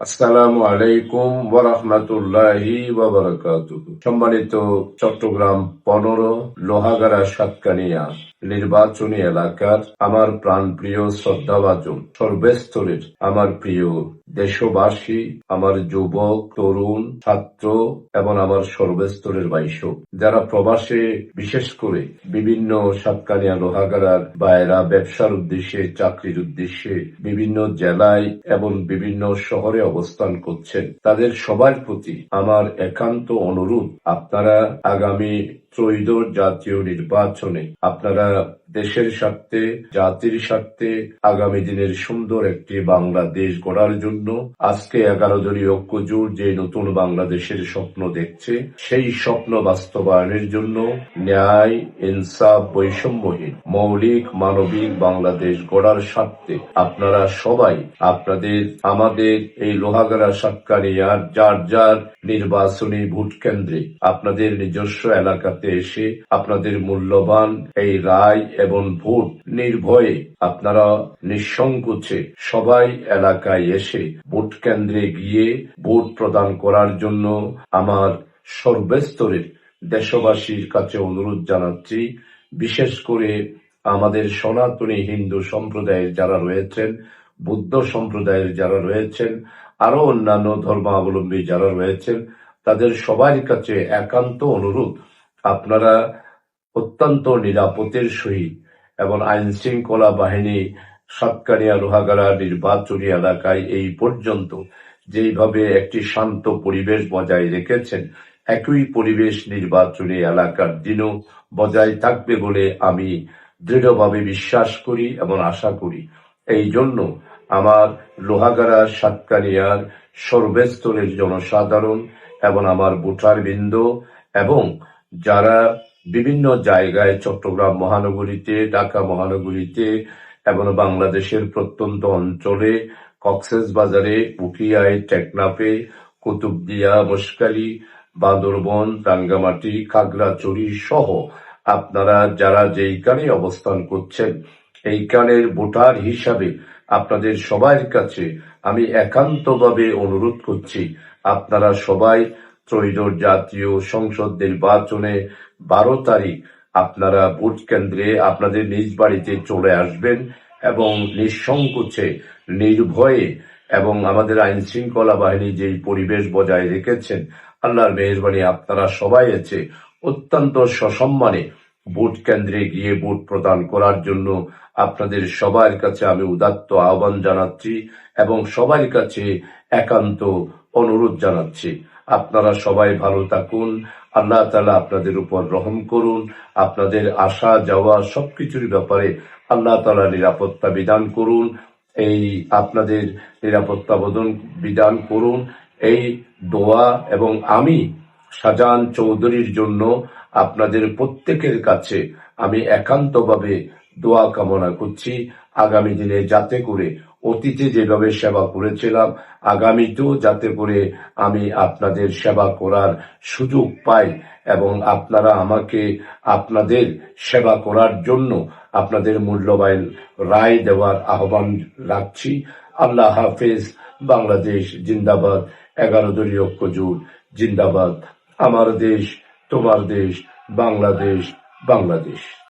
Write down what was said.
আসসালামু আলাইকুম ওরহমতুল্লাহি সম্মানিত চট্টগ্রাম পনেরো লোহাগাড়া সাতকানিয়া নির্বাচনী এলাকার আমার প্রাণপ্রিয় শ্রদ্ধাভাজন সর্বস্তরের আমার প্রিয় দেশবাসী, আমার যুবক তরুণ, ছাত্র এবং আমার সর্বস্তরের বাইশ যারা প্রবাসে, বিশেষ করে বিভিন্ন সাতকানিয়া, লোহাগাড়ার বাইরা ব্যবসার উদ্দেশ্যে, চাকরির উদ্দেশ্যে বিভিন্ন জেলায় এবং বিভিন্ন শহরে অবস্থান করছেন, তাদের সবার প্রতি আমার একান্ত অনুরোধ, আপনারা আগামী ত্রয়োদশ জাতীয় নির্বাচনে আপনারা up. দেশের স্বার্থে, জাতির স্বার্থে আগামী দিনের সুন্দর একটি বাংলাদেশ গড়ার জন্য আজকে এগারো দলীয় ঐক্যজোট যে নতুন বাংলাদেশের স্বপ্ন দেখছে, সেই স্বপ্ন বাস্তবায়নের জন্য ন্যায়, ইনসাফ, বৈষম্যহীন মৌলিক মানবিক বাংলাদেশ গড়ার স্বার্থে আপনারা সবাই, আপনাদের, আমাদের এই লোহাগাড়া সাতকানিয়ার যার যার নির্বাচনী ভোট কেন্দ্রে আপনাদের নিজস্ব এলাকাতে এসে আপনাদের মূল্যবান এই রায় এবং ভোট নির্ভয়ে আপনারা নিঃসংকোচে সবাই এলাকায় এসে ভোট কেন্দ্রে গিয়ে ভোট প্রদান করার জন্য আমার সর্বস্তরের দেশবাসীর কাছে অনুরোধ জানাচ্ছি, বিশেষ করে আমাদের সনাতনী হিন্দু সম্প্রদায়ের যারা রয়েছেন, বুদ্ধ সম্প্রদায়ের যারা রয়েছেন আরও অন্যান্য ধর্মাবলম্বী যারা রয়েছেন, তাদের সবার কাছে একান্ত অনুরোধ, আপনারা অত্যন্ত নিরাপত্তের সহিত এবং আইন শৃঙ্খলা বাহিনী সাতকানিয়া লোহাগাড়া নির্বাচনী এলাকায় এই পর্যন্ত যেইভাবে একটি শান্ত পরিবেশ বজায় রেখেছেন, একই পরিবেশ নির্বাচনী এলাকার দিনও বজায় থাকবে বলে আমি দৃঢ়ভাবে বিশ্বাস করি এবং আশা করি। এই জন্য আমার লোহাগাড়া সাতকানিয়ার সর্বস্তরের জনসাধারণ এবং আমার ভোটার বৃন্দ এবং যারা বিভিন্ন জায়গায় চট্টগ্রাম মহানগরীতে, ঢাকা মহানগরীতে, এবং বাংলাদেশের প্রত্যন্ত অঞ্চলে, কক্সেস বাজারে, উকিয়ায়, টেকনাফে, কুতুবদিয়া মস্কালি বান্দরবন, রাঙ্গামাটি, খাগড়াছড়ি সহ আপনারা যারা যেইখানে অবস্থান করছেন, এইখানের ভোটার হিসাবে আপনাদের সবার কাছে আমি একান্তভাবে অনুরোধ করছি, আপনারা সবাই ত্রয়োদশ জাতীয় সংসদ নির্বাচনে বারো তারিখ আপনারা ভোট কেন্দ্রে আপনাদের নিজ বাড়িতে চলে আসবেন এবং নিঃসংকোচে, নির্ভয়ে এবং আমাদের আইন শৃঙ্খলা বাহিনী যেই পরিবেশ বজায় রেখেছেন, আল্লাহর মেহরবানি আপনারা সবাই আছে, অত্যন্ত সসম্মানে ভোট কেন্দ্রে গিয়ে ভোট প্রদান করার জন্য আপনাদের সবার কাছে আমি উদাত্ত আহ্বান জানাচ্ছি এবং সবার কাছে একান্ত অনুরোধ জানাচ্ছি। আপনারা সবাই ভালো থাকুন। আল্লাহ তালা আপনাদের উপর রহম করুন। আপনাদের আসা যাওয়া সবকিছুর ব্যাপারে আল্লাহ তালা নিরাপত্তা বিধান করুন। এই আপনাদের নিরাপত্তা বোধন বিধান করুন। এই দোয়া এবং আমি শাহজাহান চৌধুরীর জন্য আপনাদের প্রত্যেকের কাছে আমি একান্তভাবে দোয়া কামনা করছি। আগামী দিনে যাতে করে অতীতে যেভাবে সেবা করেছিলাম, আগামীতেও যাতে করে আমি আপনাদের সেবা করার সুযোগ পাই এবং আপনারা আমাকে আপনাদের সেবা করার জন্য আপনাদের মূল্যবান রায় দেওয়ার আহ্বান রাখছি। আল্লাহ হাফেজ। বাংলাদেশ জিন্দাবাদ। এগারো দলীয় ঐক্যজোট। জিন্দাবাদ। আমার দেশ, তোমার দেশ, বাংলাদেশ বাংলাদেশ।